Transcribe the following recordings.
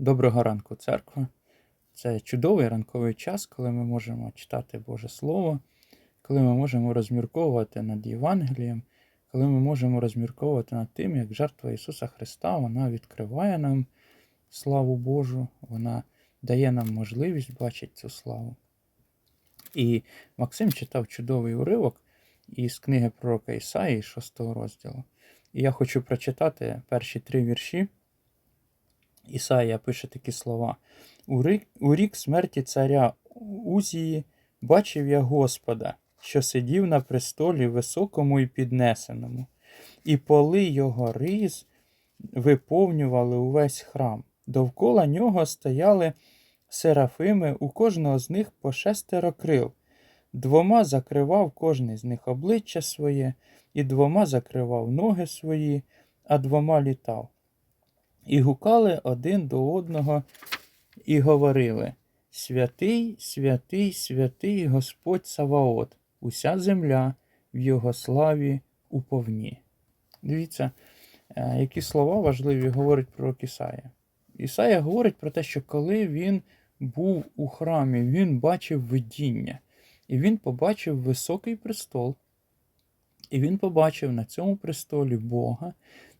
Доброго ранку, церква. Це чудовий ранковий час, коли ми можемо читати Боже Слово, коли ми можемо розмірковувати над Євангелієм, коли ми можемо розмірковувати над тим, як жертва Ісуса Христа вона відкриває нам славу Божу, вона дає нам можливість бачити цю славу. І Максим читав чудовий уривок із книги пророка Ісаї, 6 розділу. І я хочу прочитати перші три вірші. Ісая пише такі слова. У рік смерті царя Узії бачив я Господа, що сидів на престолі високому і піднесеному, і поли його риз виповнювали увесь храм. Довкола нього стояли серафими, у кожного з них по шестеро крил. Двома закривав кожний з них обличчя своє, і двома закривав ноги свої, а двома літав. І гукали один до одного і говорили: Святий, святий, святий Господь Саваот, уся земля в його славі уповні. Дивіться, е, які слова важливі говорить пророк Ісая. Ісая говорить про те, що коли він був у храмі, він бачив видіння, і він побачив високий престол, і він побачив на цьому престолі Бога,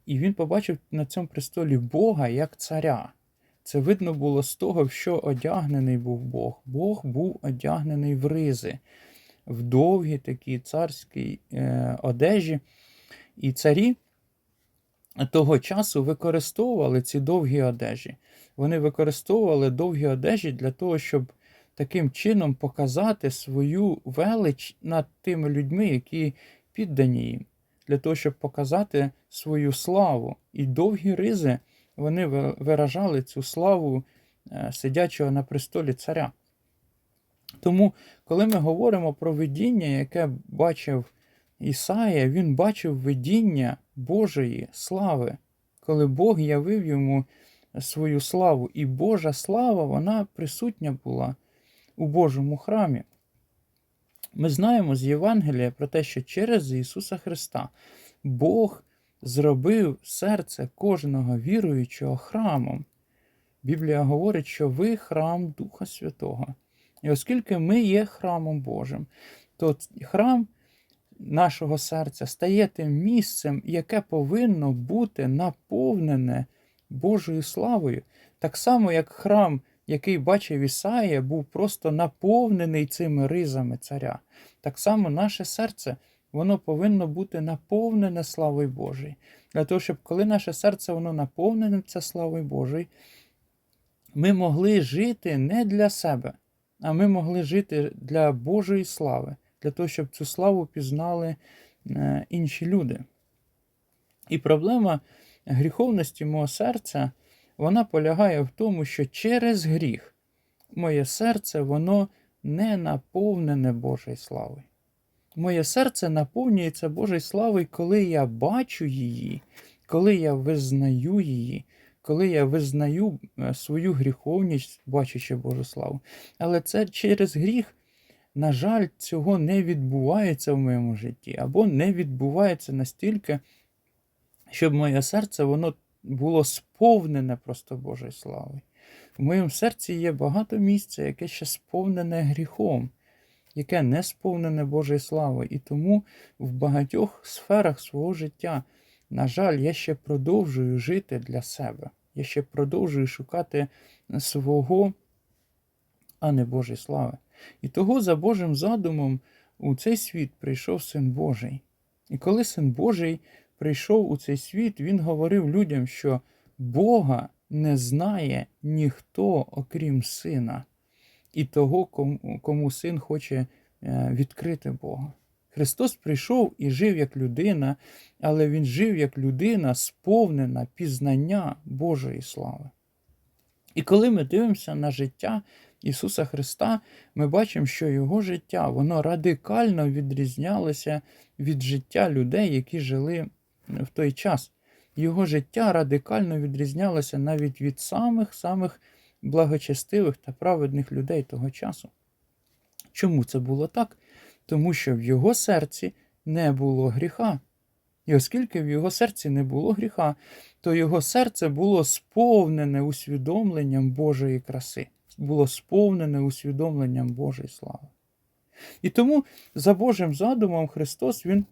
і він побачив на цьому престолі Бога як царя. Це видно було з того, в що одягнений був Бог. Бог був одягнений в ризи, в довгі такі царські е, одежі. І царі того часу використовували ці довгі одежі. Вони використовували довгі одежі для того, щоб таким чином показати свою велич над тими людьми, які піддані їм для того, щоб показати свою славу. І довгі ризи вони виражали цю славу е, сидячого на престолі царя. Тому, коли ми говоримо про видіння, яке бачив Ісая, він бачив видіння Божої слави, коли Бог явив йому свою славу. І Божа слава, вона присутня була у Божому храмі. Ми знаємо з Євангелія про те, що через Ісуса Христа Бог зробив серце кожного віруючого храмом. Біблія говорить, що ви храм Духа Святого. І оскільки ми є храмом Божим, то храм нашого серця стає тим місцем, яке повинно бути наповнене Божою славою. Так само, як храм який бачив Ісаїя, був просто наповнений цими ризами царя. Так само наше серце воно повинно бути наповнене славою Божою. Для того, щоб коли наше серце воно наповнене це славою Божою, ми могли жити не для себе, а ми могли жити для Божої слави, для того, щоб цю славу пізнали е, інші люди. І проблема гріховності мого серця вона полягає в тому, що через гріх моє серце воно не наповнене Божою славою. Моє серце наповнюється Божою славою, коли я бачу її, коли я визнаю її, коли я визнаю е, свою гріховність, бачачи Божу славу. Але це через гріх, на жаль, цього не відбувається в моєму житті, або не відбувається настільки, щоб моє серце воно було сповнене просто Божої слави. В моєму серці є багато місця, яке ще сповнене гріхом, яке не сповнене Божої слави. І тому в багатьох сферах свого життя, на жаль, я ще продовжую жити для себе. Я ще продовжую шукати свого, а не Божої слави. І того за Божим задумом у цей світ прийшов Син Божий. І коли Син Божий прийшов у цей світ, він говорив людям, що Бога не знає ніхто, окрім сина, і того, кому, син хоче е, відкрити Бога. Христос прийшов і жив як людина, але Він жив як людина, сповнена пізнання Божої слави. І коли ми дивимося на життя Ісуса Христа, ми бачимо, що Його життя воно радикально відрізнялося від життя людей, які жили в той час. Його життя радикально відрізнялося навіть від самих-самих благочестивих та праведних людей того часу. Чому це було так? Тому що в його серці не було гріха. І оскільки в його серці не було гріха, то його серце було сповнене усвідомленням Божої краси, було сповнене усвідомленням Божої слави. І тому за Божим задумом Христос, Він,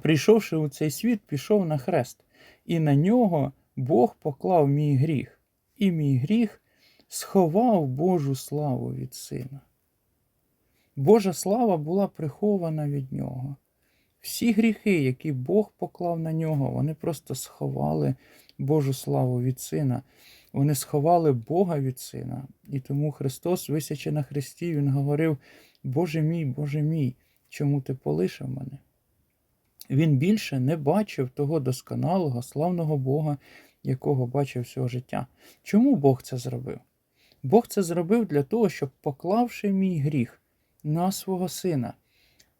прийшовши у цей світ, пішов на хрест, і на нього Бог поклав мій гріх, і мій гріх сховав Божу славу від Сина. Божа слава була прихована від нього. Всі гріхи, які Бог поклав на нього, вони просто сховали Божу славу від Сина. Вони сховали Бога від Сина. І тому Христос, висячи на хресті, Він говорив: Боже мій, Боже мій, чому ти полишив мене? Він більше не бачив того досконалого, славного Бога, якого бачив всього життя. Чому Бог це зробив? Бог це зробив для того, щоб, поклавши мій гріх на свого сина,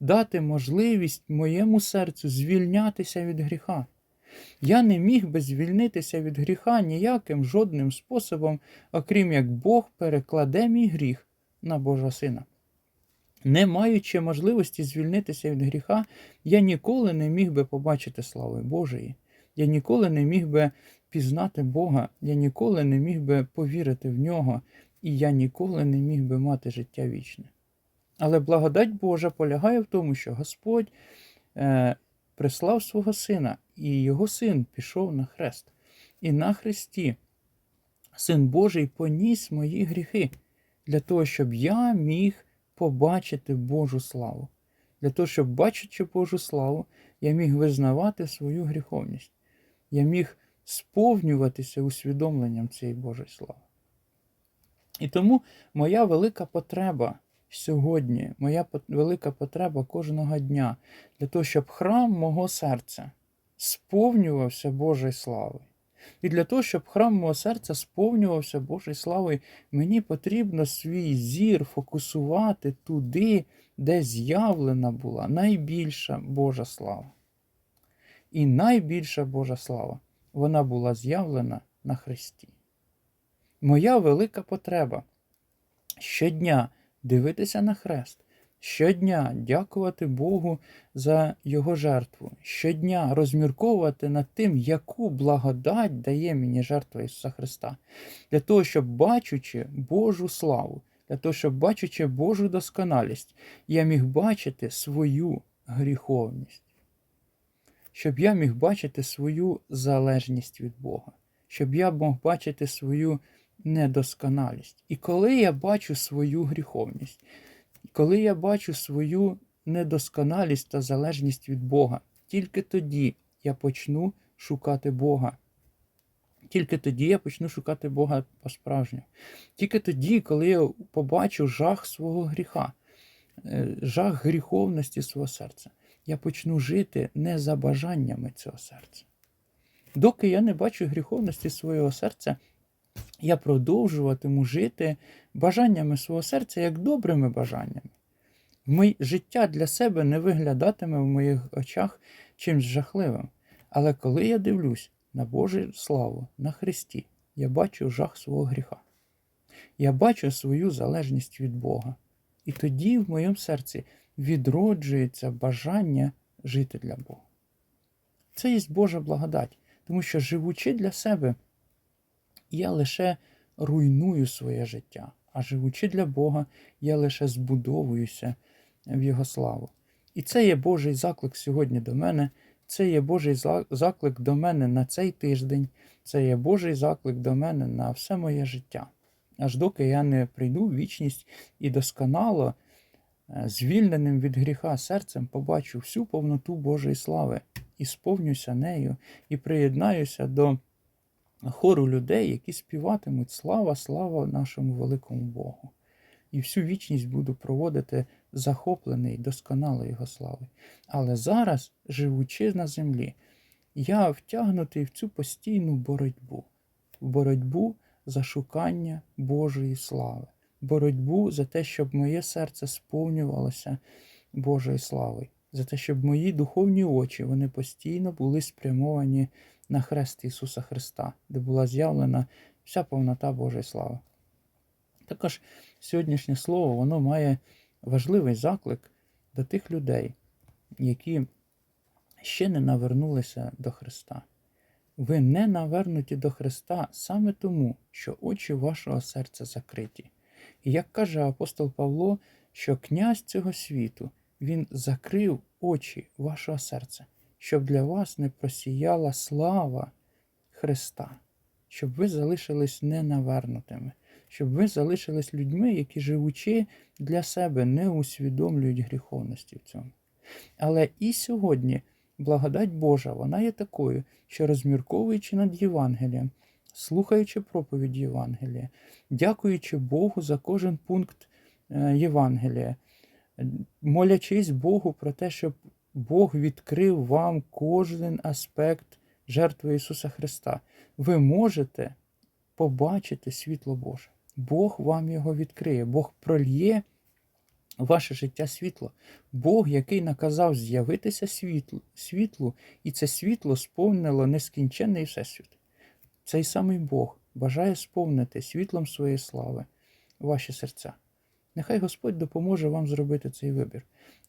дати можливість моєму серцю звільнятися від гріха. Я не міг би звільнитися від гріха ніяким жодним способом, окрім як Бог перекладе мій гріх на Божа Сина. Не маючи можливості звільнитися від гріха, я ніколи не міг би побачити слави Божої. Я ніколи не міг би пізнати Бога, я ніколи не міг би повірити в нього, і я ніколи не міг би мати життя вічне. Але благодать Божа полягає в тому, що Господь е, прислав свого сина, і його син пішов на хрест. І на хресті син Божий поніс мої гріхи для того, щоб я міг побачити Божу славу. Для того, щоб, бачачи Божу славу, я міг визнавати свою гріховність. Я міг сповнюватися усвідомленням цієї Божої слави. І тому моя велика потреба сьогодні, моя велика потреба кожного дня для того, щоб храм мого серця сповнювався Божою славою. І для того, щоб храм мого серця сповнювався Божою славою, мені потрібно свій зір фокусувати туди, де з'явлена була найбільша Божа слава. І найбільша Божа слава вона була з'явлена на Христі. Моя велика потреба щодня дивитися на хрест, щодня дякувати Богу за Його жертву, щодня розмірковувати над тим, яку благодать дає мені жертва Ісуса Христа, для того, щоб бачучи Божу славу, для того, щоб бачучи Божу досконалість, я міг бачити свою гріховність. Щоб я міг бачити свою залежність від Бога, щоб я мог бачити свою недосконалість. І коли я бачу свою гріховність, коли я бачу свою недосконалість та залежність від Бога, тільки тоді я почну шукати Бога. Тільки тоді я почну шукати Бога по-справжньому. Тільки тоді, коли я побачу жах свого гріха, е, жах гріховності свого серця, я почну жити не за бажаннями цього серця. Доки я не бачу гріховності свого серця, я продовжуватиму жити бажаннями свого серця як добрими бажаннями. Моє життя для себе не виглядатиме в моїх очах чимсь жахливим. Але коли я дивлюсь на Божу славу на Христі, я бачу жах свого гріха. Я бачу свою залежність від Бога. І тоді в моєму серці відроджується бажання жити для Бога. Це є Божа благодать, тому що живучи для себе, я лише руйную своє життя, а живучи для Бога, я лише збудовуюся в Його славу. І це є Божий заклик сьогодні до мене. Це є Божий заклик до мене на цей тиждень, це є Божий заклик до мене на все моє життя. Аж доки я не прийду в вічність і досконало, е, звільненим від гріха серцем, побачу всю повноту Божої слави і сповнюся нею, і приєднаюся до хору людей, які співатимуть слава, слава нашому великому Богу. І всю вічність буду проводити захоплений, досконалий Його слави. Але зараз, живучи на землі, я втягнутий в цю постійну боротьбу, боротьбу за шукання Божої слави, боротьбу за те, щоб моє серце сповнювалося Божою славою, за те, щоб мої духовні очі вони постійно були спрямовані на хрест Ісуса Христа, де була з'явлена вся повнота Божої слави. Також сьогоднішнє слово воно має важливий заклик до тих людей, які ще не навернулися до Христа, ви не навернуті до Христа саме тому, що очі вашого серця закриті. І як каже апостол Павло, що князь цього світу, він закрив очі вашого серця, щоб для вас не просіяла слава Христа, щоб ви залишились ненавернутими, щоб ви залишились людьми, які живучи для себе не усвідомлюють гріховності в цьому. Але і сьогодні благодать Божа, вона є такою, що розмірковуючи над Євангелієм, слухаючи проповідь Євангелія, дякуючи Богу за кожен пункт е, Євангелія, молячись Богу про те, щоб Бог відкрив вам кожен аспект жертви Ісуса Христа, ви можете побачити світло Боже. Бог вам його відкриє, Бог прольє ваше життя світло. Бог, який наказав з'явитися світлу, світлу, і це світло сповнило нескінченний всесвіт. Цей самий Бог бажає сповнити світлом своєї слави ваші серця. Нехай Господь допоможе вам зробити цей вибір.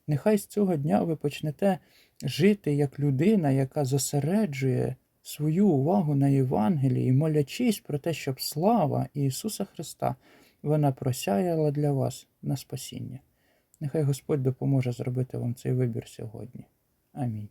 Нехай з цього дня ви почнете жити як людина, яка зосереджує свою увагу на Євангелії, молячись про те, щоб слава Ісуса Христа вона просяяла для вас на спасіння. Нехай Господь допоможе зробити вам цей вибір сьогодні. Амінь.